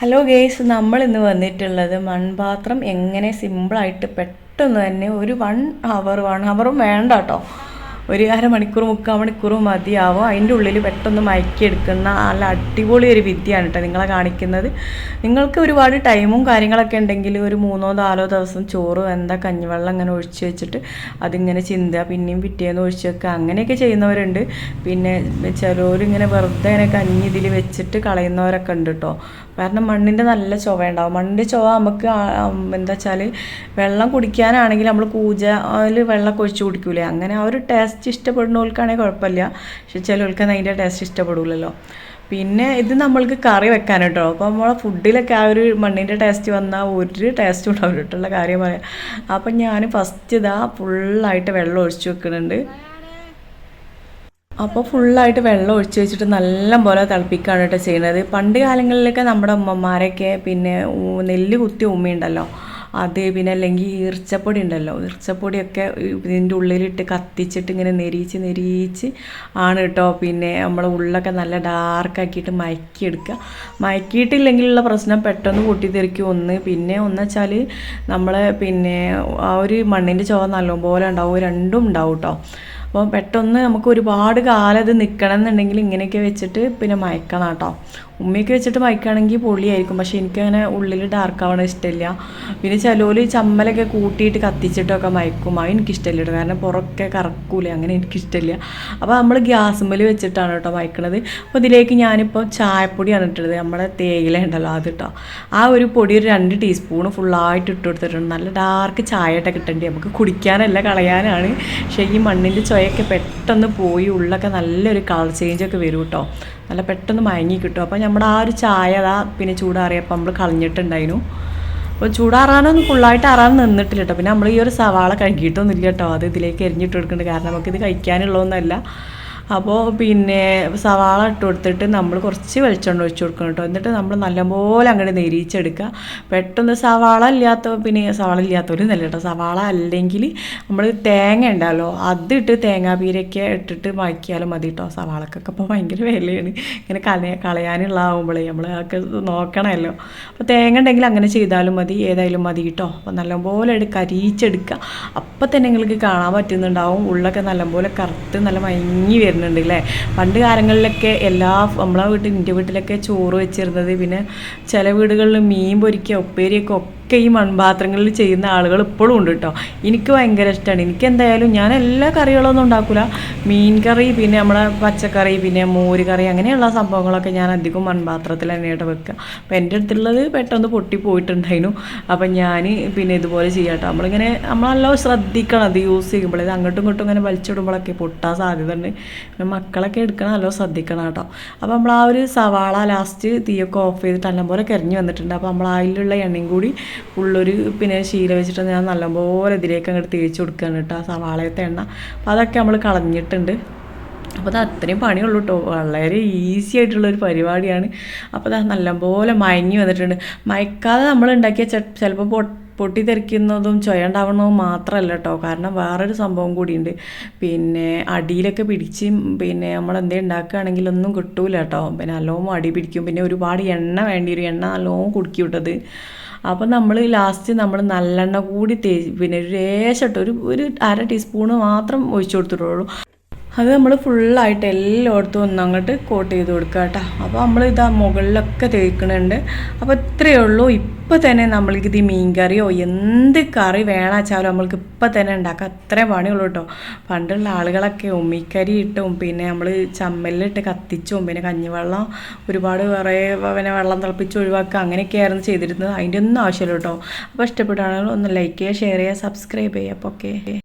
Hello guys നമ്മൾ ഇന്ന് വന്നിട്ടുള്ളത് മൺപാത്രം എങ്ങനെ സിമ്പിളായിട്ട് പെട്ടെന്ന് തന്നെ ഒരു വൺ അവർ വൺ അവറും വേണ്ട കേട്ടോ ഒരു അരമണിക്കൂർ മുക്കാൽ മണിക്കൂർ മതിയാവും. അതിന്റെ ഉള്ളിൽ പെട്ടെന്ന് മയക്കിയെടുക്കുന്ന നല്ല അടിപൊളി ഒരു വിദ്യയാണ് കേട്ടോ നിങ്ങളെ കാണിക്കുന്നത്. നിങ്ങൾക്ക് ഒരുപാട് ടൈമും കാര്യങ്ങളൊക്കെ ഉണ്ടെങ്കിൽ ഒരു മൂന്നോ നാലോ ദിവസം ചോറ് എന്താ കഞ്ഞിവെള്ളം അങ്ങനെ ഒഴിച്ച് വെച്ചിട്ട് അതിങ്ങനെ ചിന്തുക പിന്നെയും പിറ്റേന്ന് ഒഴിച്ച് വെക്കുക. അങ്ങനെയൊക്കെ ചെയ്യുന്നവരുണ്ട്. പിന്നെ ചിലവരിങ്ങനെ വെറുതെ ഇങ്ങനെ കഞ്ഞി ഇതിൽ വെച്ചിട്ട് കളയുന്നവരൊക്കെ ഉണ്ട് കേട്ടോ. കാരണം മണ്ണിന്റെ നല്ല ചുവ ഉണ്ടാവും. മണ്ണിന്റെ ചുവ നമുക്ക് എന്താ വെച്ചാൽ വെള്ളം കുടിക്കാനാണെങ്കിൽ നമ്മൾ കൂജയിൽ വെള്ളമൊക്കെ ഒഴിച്ച് കുടിക്കൂലേ? അങ്ങനെ ആ ഒരു ടേസ്റ്റ് ഇഷ്ടപ്പെടുന്നവർക്കാണെങ്കിൽ കുഴപ്പമില്ല. പക്ഷെ ചിലവർക്ക് അതിന്റെ ടേസ്റ്റ് ഇഷ്ടപ്പെടില്ലല്ലോ പിന്നെ ഇത് നമ്മൾക്ക് കറി വെക്കാൻ കേട്ടോ. അപ്പോൾ നമ്മളെ ഫുഡിലൊക്കെ ആ ഒരു മണ്ണിന്റെ ടേസ്റ്റ് വന്നാൽ ഒരു ടേസ്റ്റ് ഉണ്ടാവില്ല. കാര്യം പറയാം. അപ്പം ഞാൻ ഫസ്റ്റ് ഇതാ ഫുള്ളായിട്ട് വെള്ളം ഒഴിച്ച് വെക്കുന്നുണ്ട് അപ്പോൾ ഫുള്ളായിട്ട് വെള്ളം ഒഴിച്ച് വെച്ചിട്ട് നല്ല പോലെ തിളപ്പിക്കുകയാണ് കേട്ടോ ചെയ്യുന്നത് പണ്ട് കാലങ്ങളിലൊക്കെ നമ്മുടെ ഉമ്മമാരൊക്കെ പിന്നെ നെല്ല് കുത്തി ഉമ്മയുണ്ടല്ലോ. അത് പിന്നെ അല്ലെങ്കിൽ ഈർച്ചപ്പൊടി ഉണ്ടല്ലോ. ഈർച്ചപ്പൊടിയൊക്കെ ഇതിന്റെ ഉള്ളിലിട്ട് കത്തിച്ചിട്ട് ഇങ്ങനെ നെരിയിച്ച് നെരിയിച്ച് ആണ് കേട്ടോ പിന്നെ നമ്മളെ ഉള്ളൊക്കെ നല്ല ഡാർക്കാക്കിയിട്ട് മയക്കിയെടുക്കുക മയക്കിയിട്ടില്ലെങ്കിലുള്ള പ്രശ്നം പെട്ടെന്ന് പൊട്ടിത്തെറിക്കും ഒന്ന്. പിന്നെ ഒന്ന് വെച്ചാൽ നമ്മളെ പിന്നെ ആ ഒരു മണ്ണിന്റെ ചുവ നല്ലപോലെ ഉണ്ടാവും. രണ്ടും ഉണ്ടാവും കേട്ടോ അപ്പോൾ പെട്ടെന്ന് നമുക്ക് ഒരുപാട് കാലം ഇത് നിൽക്കണം എന്നുണ്ടെങ്കിൽ ഇങ്ങനെയൊക്കെ വെച്ചിട്ട് പിന്നെ മയക്കണം കേട്ടോ ഉമ്മയൊക്കെ വെച്ചിട്ട് മയക്കുകയാണെങ്കിൽ പൊള്ളിയായിരിക്കും. പക്ഷേ എനിക്കങ്ങനെ ഉള്ളിൽ ഡാർക്ക് ആവണ ഇഷ്ടമില്ല പിന്നെ ചിലവർ ചമ്മലൊക്കെ കൂട്ടിയിട്ട് കത്തിച്ചിട്ടൊക്കെ മയക്കും. അത് എനിക്കിഷ്ടമില്ല കേട്ടോ കാരണം പുറമൊക്കെ കറക്കൂലേ. അങ്ങനെ എനിക്കിഷ്ടമില്ല അപ്പോൾ നമ്മൾ ഗ്യാസുമ്മൽ വെച്ചിട്ടാണ് കേട്ടോ മയക്കണത്. അപ്പോൾ ഇതിലേക്ക് ഞാനിപ്പോൾ ചായപ്പൊടിയാണ് ഇട്ടത്. നമ്മുടെ തേയില ഉണ്ടല്ലോ അത് കേട്ടോ ആ ഒരു പൊടി ഒരു രണ്ട് ടീസ്പൂൺ ഫുള്ളായിട്ട് ഇട്ട് കൊടുത്തിട്ടുണ്ട്. നല്ല ഡാർക്ക് ചായയൊക്കെ കിട്ടേണ്ടി നമുക്ക് കുടിക്കാനല്ല കളയാനാണ്. പക്ഷേ ഈ മണ്ണിന്റെ ചുവയൊക്കെ പെട്ടെന്ന് പോയി ഉള്ളൊക്കെ നല്ലൊരു കളർ ചേഞ്ചൊക്കെ വരും കേട്ടോ നല്ല പെട്ടെന്ന് മയങ്ങി കിട്ടും. അപ്പോൾ നമ്മുടെ ആ ഒരു ചായ അതാ പിന്നെ ചൂടാറിയപ്പോൾ നമ്മൾ കളഞ്ഞിട്ടുണ്ടായിരുന്നു. അപ്പോൾ ചൂടാറാനൊന്നും ഫുള്ളായിട്ട് ആറാൻ നിന്നിട്ടില്ല കേട്ടോ പിന്നെ നമ്മൾ ഈ ഒരു സവാള കഴുകിയിട്ടൊന്നും ഇല്ല കേട്ടോ അത് ഇതിലേക്ക് എരിഞ്ഞിട്ട് കൊടുക്കുന്നുണ്ട് കാരണം നമുക്കിത് കഴിക്കാനുള്ളതൊന്നുമല്ല. അപ്പോൾ പിന്നെ സവാള ഇട്ട് കൊടുത്തിട്ട് നമ്മൾ കുറച്ച് വെളിച്ചെണ്ണ ഒഴിച്ച് കൊടുക്കണം കേട്ടോ. എന്നിട്ട് നമ്മൾ നല്ലപോലെ അങ്ങോട്ട് നെരിയിച്ചെടുക്കുക. പെട്ടെന്ന് സവാള ഇല്ലാത്ത പിന്നെ സവാള ഇല്ലാത്തവരും നല്ല കേട്ടോ. സവാള അല്ലെങ്കിൽ നമ്മൾ തേങ്ങ ഉണ്ടല്ലോ അതിട്ട് തേങ്ങാപീരൊക്കെ ഇട്ടിട്ട് മാക്കിയാലും മതി കേട്ടോ. സവാളക്കൊക്കെ ഇപ്പോൾ ഭയങ്കര വിലയാണ്. ഇങ്ങനെ കളയ കളയാനുള്ളതാവുമ്പോഴേ നമ്മൾ അതൊക്കെ നോക്കണമല്ലോ. അപ്പോൾ തേങ്ങ ഉണ്ടെങ്കിൽ അങ്ങനെ ചെയ്താലും മതി ഏതായാലും മതി കേട്ടോ. അപ്പോൾ നല്ലപോലെ എടുക്കുക അരിയിച്ചെടുക്കുക അപ്പം തന്നെ നിങ്ങൾക്ക് കാണാൻ പറ്റുന്നുണ്ടാവും. ഉള്ളൊക്കെ നല്ലപോലെ കറുത്ത് നല്ല മയങ്ങി വരുന്നുണ്ട് അല്ലേ പണ്ട് കാലങ്ങളിലൊക്കെ എല്ലാ നമ്മളെ വീട്ടിൽ എന്റെ വീട്ടിലൊക്കെ ചോറ് വെച്ചിരുന്നത് പിന്നെ ചില വീടുകളിൽ മീൻ പൊരിക്കുക ഉപ്പേരിയൊക്കെ ഒക്കെ ഈ മൺപാത്രങ്ങളിൽ ചെയ്യുന്ന ആളുകൾ ഇപ്പോഴും ഉണ്ട് കേട്ടോ എനിക്ക് ഭയങ്കര ഇഷ്ടമാണ് എനിക്ക് എന്തായാലും ഞാൻ എല്ലാ കറികളൊന്നും ഉണ്ടാക്കില്ല മീൻ കറി പിന്നെ നമ്മുടെ പച്ചക്കറി പിന്നെ മോര് കറി അങ്ങനെയുള്ള സംഭവങ്ങളൊക്കെ ഞാൻ അധികം മൺപാത്രത്തിൽ തന്നെയായിട്ട് വെക്കുക അപ്പോൾ എന്റെ അടുത്തുള്ളത് പെട്ടെന്ന് പൊട്ടി പോയിട്ടുണ്ടായിരുന്നു. അപ്പം ഞാൻ പിന്നെ ഇതുപോലെ ചെയ്യാം കേട്ടോ നമ്മളിങ്ങനെ നമ്മളെല്ലാം ശ്രദ്ധിക്കണം അത് യൂസ് ചെയ്യുമ്പോൾ ഇത് അങ്ങോട്ടും ഇങ്ങോട്ടും ഇങ്ങനെ വലിച്ചിടുമ്പോഴൊക്കെ പൊട്ടാൻ സാധ്യത ഉണ്ട് പിന്നെ മക്കളൊക്കെ എടുക്കണം നല്ലോ ശ്രദ്ധിക്കണം കേട്ടോ അപ്പോൾ നമ്മൾ ആ ഒരു സവാള ലാസ്റ്റ് തീയൊക്കെ ഓഫ് ചെയ്തിട്ട് നല്ലപോലെ കരിഞ്ഞു വന്നിട്ടുണ്ട്. അപ്പോൾ നമ്മൾ അതിലുള്ള എണ്ണയും കൂടി ഉള്ളൊരു പിന്നെ ശീല വെച്ചിട്ട് ഞാൻ നല്ലപോലെ ഇതിലേക്ക് അങ്ങോട്ട് തേച്ച് കൊടുക്കുകയാണ് കേട്ടോ ആ സവാളയത്തെ എണ്ണ. അപ്പോൾ അതൊക്കെ നമ്മൾ കളഞ്ഞിട്ടുണ്ട്. അപ്പോൾ അത് അത്രയും പണിയുള്ളൂ കേട്ടോ. വളരെ ഈസി ആയിട്ടുള്ള ഒരു പരിപാടിയാണ്. അപ്പോൾ അത് നല്ലപോലെ മയങ്ങി വന്നിട്ടുണ്ട്. മയക്കാതെ നമ്മൾ ഉണ്ടാക്കിയ ചിലപ്പോൾ പൊ പൊട്ടിത്തെറിക്കുന്നതും ചൊയണ്ടാവണതും മാത്രമല്ല കേട്ടോ കാരണം വേറൊരു സംഭവം കൂടിയുണ്ട്. പിന്നെ അടിയിലൊക്കെ പിടിച്ച് പിന്നെ നമ്മൾ എന്തേ ഉണ്ടാക്കുകയാണെങ്കിൽ ഒന്നും കിട്ടൂല കേട്ടോ പിന്നെ നല്ലോണം അടി പിടിക്കും. പിന്നെ ഒരുപാട് എണ്ണ വേണ്ടി വരും. എണ്ണ നല്ലോണം കുടുക്കി വിട്ടത്. അപ്പോൾ നമ്മൾ ലാസ്റ്റ് നമ്മൾ നല്ലെണ്ണ കൂടി തേ പിന്നെ ഒരു ലേശം ഒരു ഒരു അര ടീസ്പൂണ് മാത്രം ഒഴിച്ചു കൊടുത്തിട്ടുള്ളൂ. അത് നമ്മൾ ഫുള്ളായിട്ട് എല്ലായിടത്തും ഒന്നങ്ങോട്ട് കോട്ട് ചെയ്ത് കൊടുക്കുക കേട്ടോ അപ്പോൾ നമ്മൾ ഇത് ആ മുകളിലൊക്കെ തേക്കണുണ്ട്. അപ്പോൾ ഇത്രയേ ഉള്ളൂ. ഇപ്പോൾ തന്നെ നമ്മൾക്ക് ഇത് മീൻ കറിയോ എന്ത് കറി വേണമെന്നുവെച്ചാലും നമ്മൾക്ക് ഇപ്പം തന്നെ ഉണ്ടാക്കാം. അത്രയും പണിയുള്ളൂ കേട്ടോ പണ്ടുള്ള ആളുകളൊക്കെ ഉമ്മിക്കരി ഇട്ടും പിന്നെ നമ്മൾ ചമ്മലിലിട്ട് കത്തിച്ചും പിന്നെ കഞ്ഞിവെള്ളം ഒരുപാട് കുറേ പിന്നെ വെള്ളം തിളപ്പിച്ച് ഒഴിവാക്കുക അങ്ങനെയൊക്കെയായിരുന്നു ചെയ്തിരുന്നത്. അതിന്റെ ഒന്നും ആവശ്യമില്ല കേട്ടോ അപ്പോൾ ഇഷ്ടപ്പെട്ടാണെങ്കിൽ ഒന്ന് ലൈക്ക് ചെയ്യുക ഷെയർ ചെയ്യുക സബ്സ്ക്രൈബ് ചെയ്യുക. അപ്പോൾ ഓക്കെ